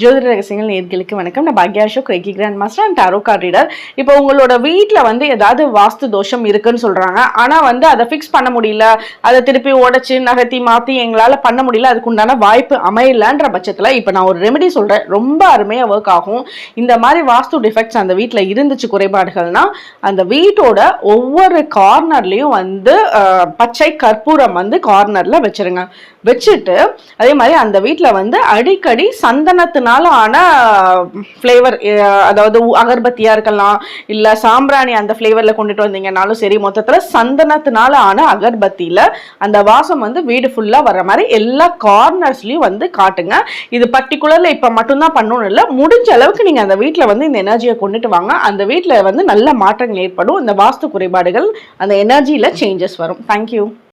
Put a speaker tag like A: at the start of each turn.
A: ஜோதிட ரகசியங்கள் நேர்களுக்கு வணக்கம். நான் Bhagya Ashok reiki grand master and tarot card reader இப்போ உங்களோட வீட்டில் வந்து ஏதாவது வாஸ்து தோஷம் இருக்குன்னு சொல்கிறாங்க ஆனால் வந்து அதை ஃபிக்ஸ் பண்ண முடியல. அதை திருப்பி உடச்சி நகர்த்தி மாற்றி எங்களால் பண்ண முடியல. அதுக்கு உண்டான வாய்ப்பு அமையலன்ற பட்சத்தில் இப்போ நான் ஒரு ரெமெடி சொல்கிறேன் ரொம்ப அருமையாக ஒர்க் ஆகும். இந்த மாதிரி வாஸ்து டிஃபெக்ட்ஸ் அந்த வீட்டில் இருந்துச்சு குறைபாடுகள்னா அந்த வீட்டோட ஒவ்வொரு கார்னர்லேயும் வந்து பச்சை கற்பூரம் வந்து கார்னரில் வச்சிருங்க. வச்சுட்டு அதே மாதிரி அந்த வீட்டில் வந்து அடிக்கடி சந்தனத்தினால ஆன ஃப்ளேவர் அதாவது அகர்பத்தியாக இருக்கலாம் இல்லை சாம்பிராணி அந்த ஃப்ளேவரில் கொண்டுட்டு வந்தீங்கனாலும் சரி மொத்தத்தில் சந்தனத்தினால ஆன அகர்பத்தியில் அந்த வாசம் வந்து வீடு ஃபுல்லாக வர மாதிரி எல்லா கார்னர்ஸ்லையும் வந்து காட்டுங்க. இது பர்டிகுலரில் இப்போ மட்டும்தான் பண்ணணும் இல்லை முடிஞ்ச அளவுக்கு நீங்கள் அந்த வீட்டில் வந்து இந்த எனர்ஜியை கொண்டுட்டு வாங்க. அந்த வீட்டில் வந்து நல்ல மாற்றங்கள் ஏற்படும். இந்த வாஸ்து குறைபாடுகள் அந்த எனர்ஜியில் சேஞ்சஸ் வரும். தேங்க்யூ